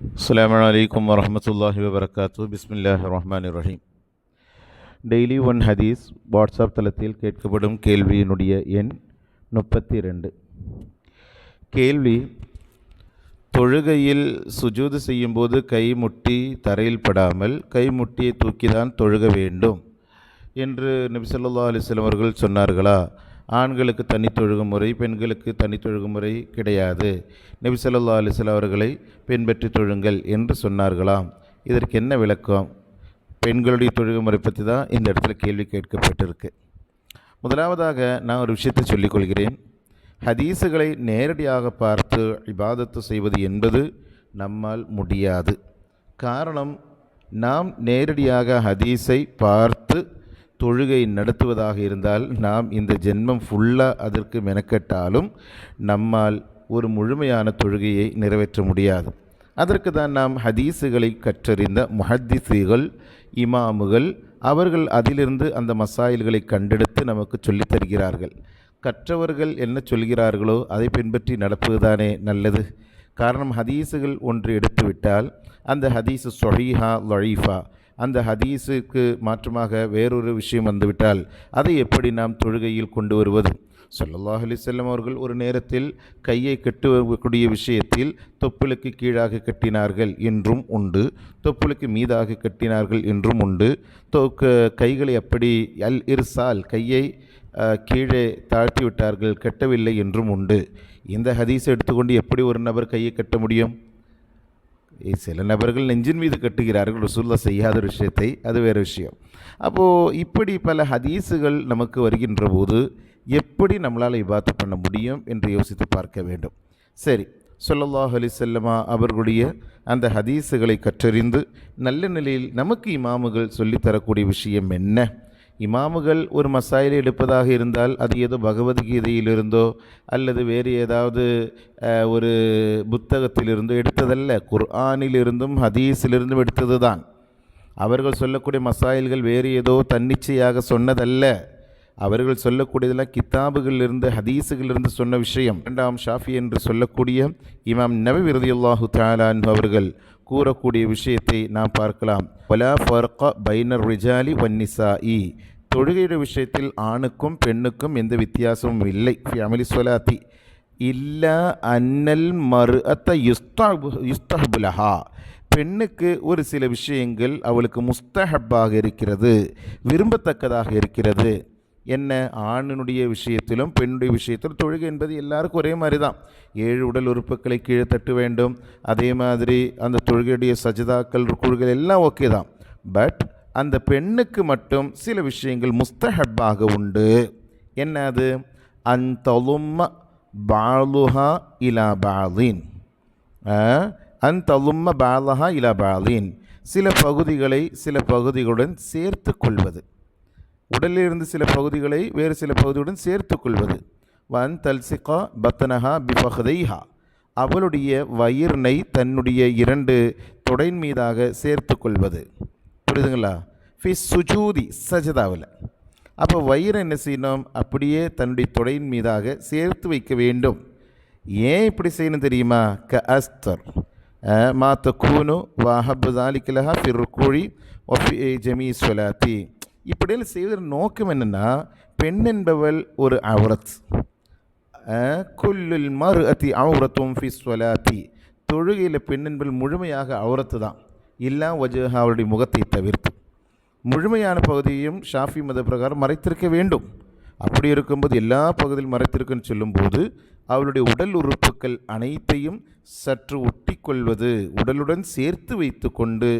அஸ்ஸலாமு அலைக்கும் வரஹ்மத்துல்லாஹி வபரகாத்து பிஸ்மில்லாஹ் ரஹ்மான் ரஹீம் டெய்லி ஒன் ஹதீஸ் வாட்ஸ்அப் தளத்தில் கேட்கப்படும் கேள்வியினுடைய எண் முப்பத்தி ரெண்டு கேள்வி தொழுகையில் சுஜூது செய்யும்போது கை முட்டி தரையில் படாமல் கை முட்டியை தூக்கி தான் தொழுக வேண்டும் என்று நபிசல்லா ஸல்லல்லாஹு அவர்கள் சொன்னார்களா? ஆண்களுக்கு தனித்தொழுகும் முறை பெண்களுக்கு தனி தொழுகும் முறை கிடையாது. நபி ஸல்லல்லாஹு அலைஹி அவர்களை பின்பற்றி தொழுங்கள் என்று சொன்னார்களாம். இதற்கு என்ன விளக்கம்? பெண்களுடைய தொழுகுமுறை பற்றி தான் இந்த இடத்துல கேள்வி கேட்கப்பட்டிருக்கு. முதலாவதாக நான் ஒரு விஷயத்தை சொல்லிக்கொள்கிறேன் ஹதீஸுகளை நேரடியாக பார்த்து இபாதத்து செய்வது என்பது நம்மால் முடியாது. காரணம் நாம் நேரடியாக ஹதீஸை பார்த்து தொழுகை நடத்துவதாக இருந்தால் நாம் இந்த ஜென்மம் ஃபுல்லாக அதற்கு மெனக்கெட்டாலும் நம்மால் ஒரு முழுமையான தொழுகையை நிறைவேற்ற முடியாது. அதற்கு தான் நாம் ஹதீஸுகளை கற்றறிந்த முஹத்திசுகள் இமாமுகள் அவர்கள் அதிலிருந்து அந்த மசாயில்களை கண்டெடுத்து நமக்கு சொல்லித் தருகிறார்கள். கற்றவர்கள் என்ன சொல்கிறார்களோ அதை பின்பற்றி நடப்பதுதானே நல்லது. காரணம் ஹதீஸுகள் ஒன்று எடுத்துவிட்டால் அந்த ஹதீஸு சொஹீஹா லொழீஃபா அந்த ஹதீஸுக்கு மாற்றமாக வேறொரு விஷயம் வந்துவிட்டால் அதை எப்படி நாம் தொழுகையில் கொண்டு வருவது? ஸல்லல்லாஹு அலைஹி வஸல்லம் அவர்கள் ஒரு நேரத்தில் கையை கட்டுவக்கூடிய விஷயத்தில் தொப்புளுக்கு கீழாக கட்டினார்கள் என்றும் உண்டு தொப்புளுக்கு மீதாக கட்டினார்கள் என்றும் உண்டு. தொ கைகளை அப்படி அல் இர்சால் கையை கீழே தாழ்த்தி விட்டார்கள் கட்டவில்லை என்றும் உண்டு. இந்த ஹதீஸை எடுத்துக்கொண்டு எப்படி ஒரு நபர் கையை கட்ட முடியும்? சில நபர்கள் நெஞ்சின் மீது கட்டுகிறார்கள் ரசூல்லா செய்யாத ஒரு விஷயத்தை அது வேறு விஷயம் அப்போது இப்படி பல ஹதீஸுகள் நமக்கு வருகின்ற போது எப்படி நம்மளால் இபாத்து பண்ண முடியும் என்று யோசித்து பார்க்க வேண்டும் சரி சொல்லல்லாஹ் அலி செல்லமா அவர்களுடைய அந்த ஹதீஸுகளை கற்றறிந்து நல்ல நிலையில் நமக்கு இமாமுகள் சொல்லித் தரக்கூடிய விஷயம் என்ன இமாமுகள் ஒரு மசாயில் எடுப்பதாக இருந்தால் அது ஏதோ பகவத்கீதையிலிருந்தோ அல்லது வேறு ஏதாவது ஒரு புத்தகத்திலிருந்தோ எடுத்ததல்ல. குர்ஆனிலிருந்தும் ஹதீஸிலிருந்தும் எடுத்தது தான் அவர்கள் சொல்லக்கூடிய மசாயில்கள் வேறு ஏதோ தன்னிச்சையாக சொன்னதல்ல. அவர்கள் சொல்லக்கூடியதெல்லாம் கித்தாபுகளிலிருந்து ஹதீஸுகளிலிருந்து சொன்ன விஷயம். இரண்டாம் ஷாஃபி என்று சொல்லக்கூடிய இமாம் நபி விருதியுல்லாஹு தாலான் அவர்கள் கூறக்கூடிய விஷயத்தை நாம் பார்க்கலாம். வலா ஃபர்க பைனர் ரிஜாலி வன்னிசாஇ தொழுகையுடைய விஷயத்தில் ஆணுக்கும் பெண்ணுக்கும் எந்த வித்தியாசமும் இல்லை. ஃபேமிலி அமலி சொலாத்தி இல்ல அன்னல் மறு அத்த யுஸ்தாபு யுஸ்தஹபுலஹா பெண்ணுக்கு ஒரு சில விஷயங்கள் அவளுக்கு முஸ்தஹப்பாக இருக்கிறது விரும்பத்தக்கதாக இருக்கிறது. என்ன? ஆணினுடைய விஷயத்திலும் பெண்ணுடைய விஷயத்திலும் தொழுகை என்பது எல்லாருக்கும் ஒரே மாதிரி தான் ஏழு உடல் உறுப்புகளை கீழே தட்டு வேண்டும். அதே மாதிரி அந்த தொழுகையுடைய சஜிதாக்கள் குழுகள் எல்லாம் ஓகே தான். பட் அந்த பெண்ணுக்கு மட்டும் சில விஷயங்கள் முஸ்தஹப்பாக உண்டு. என்ன அது? அந்தலும்ம பாலுஹா இலா பாலின். அந்தலும்ம பாலஹா இலா பாலின். சில பகுதிகளை சில பகுதிகளுடன் சேர்த்து கொள்வது. உடலிலிருந்து சில பகுதிகளை வேறு சில பகுதியுடன் சேர்த்து கொள்வது வன் தல்சிகா பத்தனஹா பிஃபஹதைஹா. அவளுடைய வயிறினை தன்னுடைய இரண்டு தொடையின் மீதாக சேர்த்து கொள்வது புரியுதுங்களா? ஃபி சுஜூதி சஜதாவில். அப்போ வயிறு என்ன செய்யணும்? அப்படியே தன்னுடைய தொடையின் மீதாக சேர்த்து வைக்க வேண்டும். ஏன் இப்படி செய்யணும் தெரியுமா? க அஸ்தர். மா தக்கூனு வாஹப் தாலிக்கலஹா ஃபிர் ருக்கூழி ஒஃபி ஜமீஸ்வலாத்தி இப்படியில் இப்படியெல்லாம் செய்வதன் நோக்கம் என்னென்னா பெண் என்பவள் ஒரு அவரத். குல்லில் மறு அத்தி அவுரத்தும் ஃபிஸ்வலாத்தி தொழுகையில் பெண் என்பது முழுமையாக அவுரத்து தான். இல்லா வஜஹா அவருடைய முகத்தை தவிர்த்து. முழுமையான பகுதியையும் ஷாஃபி மத பிரகாரம் மறைத்திருக்க வேண்டும். அப்படி இருக்கும்போது எல்லா பகுதியில் மறைத்திருக்குன்னு சொல்லும்போது அவளுடைய உடல் உறுப்புகள் அனைத்தையும் சற்று ஒட்டிக்கொள்வது உடலுடன் சேர்த்து வைத்து கொண்டு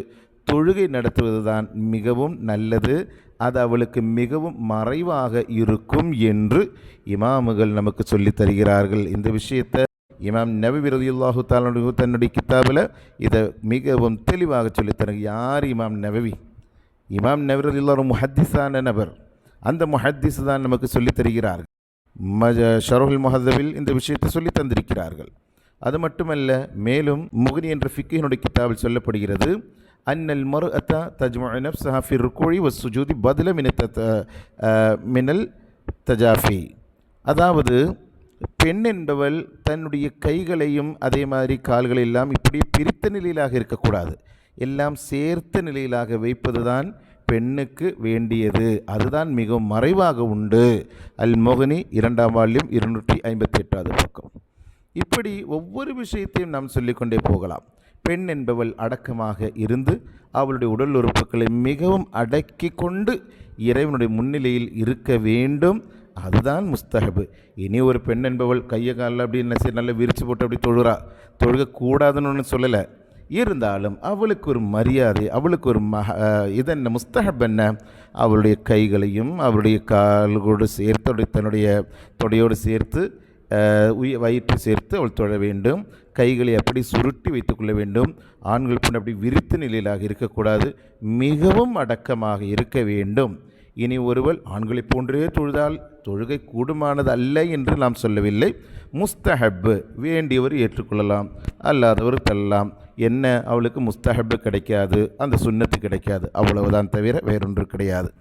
தொழுகை நடத்துவது தான் மிகவும் நல்லது. அது அவளுக்கு மிகவும் மறைவாக இருக்கும் என்று இமாமுகள் நமக்கு சொல்லித் தருகிறார்கள். இந்த விஷயத்தை இமாம் நபி விரதியுல்லாஹு தாலுடைய தன்னுடைய கித்தாபில் இதை மிகவும் தெளிவாக சொல்லித்தருங்க யார் இமாம் நபவி? இமாம் நபி ஒரு முஹத்திஸான நபர். அந்த முஹத்திஸ் தான் நமக்கு சொல்லித் தருகிறார்கள். மஜ ஷரோஹுல் முஹதவில் இந்த விஷயத்தை சொல்லி தந்திருக்கிறார்கள். அது மட்டுமல்ல மேலும் முகனி என்ற ஃபிக்கினுடைய கித்தாபில் சொல்லப்படுகிறது. அன்னல் மறு அத்தா தஜ்மு நப்சஹா ஃபி ருக்குழி வ சுஜூதி பதில மினல் தஜாஃபி அதாவது பெண் என்பவள் தன்னுடைய கைகளையும் அதே மாதிரி கால்கள் எல்லாம் இப்படி பிரித்த நிலையிலாக இருக்கக்கூடாது. எல்லாம் சேர்த்த நிலையிலாக வைப்பதுதான் பெண்ணுக்கு வேண்டியது. அதுதான் மிகவும் மறைவாக உண்டு. அல் மொகனி இரண்டாம் வால்யம் இருநூற்றி ஐம்பத்தி எட்டாவது பக்கம். இப்படி ஒவ்வொரு விஷயத்தையும் நாம் சொல்லிக்கொண்டே போகலாம். பெண் என்பவள் அடக்கமாக இருந்து அவளுடைய உடல் உறுப்புகளை மிகவும் அடக்கி கொண்டு இறைவனுடைய முன்னிலையில் இருக்க வேண்டும். அதுதான் முஸ்தஹபு. இனி ஒரு பெண் என்பவள் கையை காலில் அப்படி என்ன சரி நல்லா விரிச்சு போட்டு அப்படி தொழுறா? தொழுகக்கூடாதுன்னு ஒன்று சொல்லலை. இருந்தாலும் அவளுக்கு ஒரு மரியாதை அவளுக்கு ஒரு மக இதென்ன முஸ்தஹப் என்ன? அவளுடைய கைகளையும் அவளுடைய கால்களோடு சேர்த்து தன்னுடைய தொடையோடு சேர்த்து உய வயிற்று சேர்த்து அவள் தொழ வேண்டும். கைகளை அப்படி சுருட்டி வைத்துக்கொள்ள வேண்டும். ஆண்கள் போன்று அப்படி விரித்த நிலையிலாக இருக்கக்கூடாது. மிகவும் அடக்கமாக இருக்க வேண்டும். இனி ஒருவள் ஆண்களைப் போன்றே தொழுதால் தொழுகை கூடுமானது அல்ல என்று நாம் சொல்லவில்லை. முஸ்தஹப்பு வேண்டியவர் ஏற்றுக்கொள்ளலாம். அல்லாதவர் தள்ளலாம். என்ன? அவளுக்கு முஸ்தஹப்பு கிடைக்காது. அந்த சுண்ணத்து கிடைக்காது. அவ்வளவுதான் தவிர வேறொன்று கிடையாது.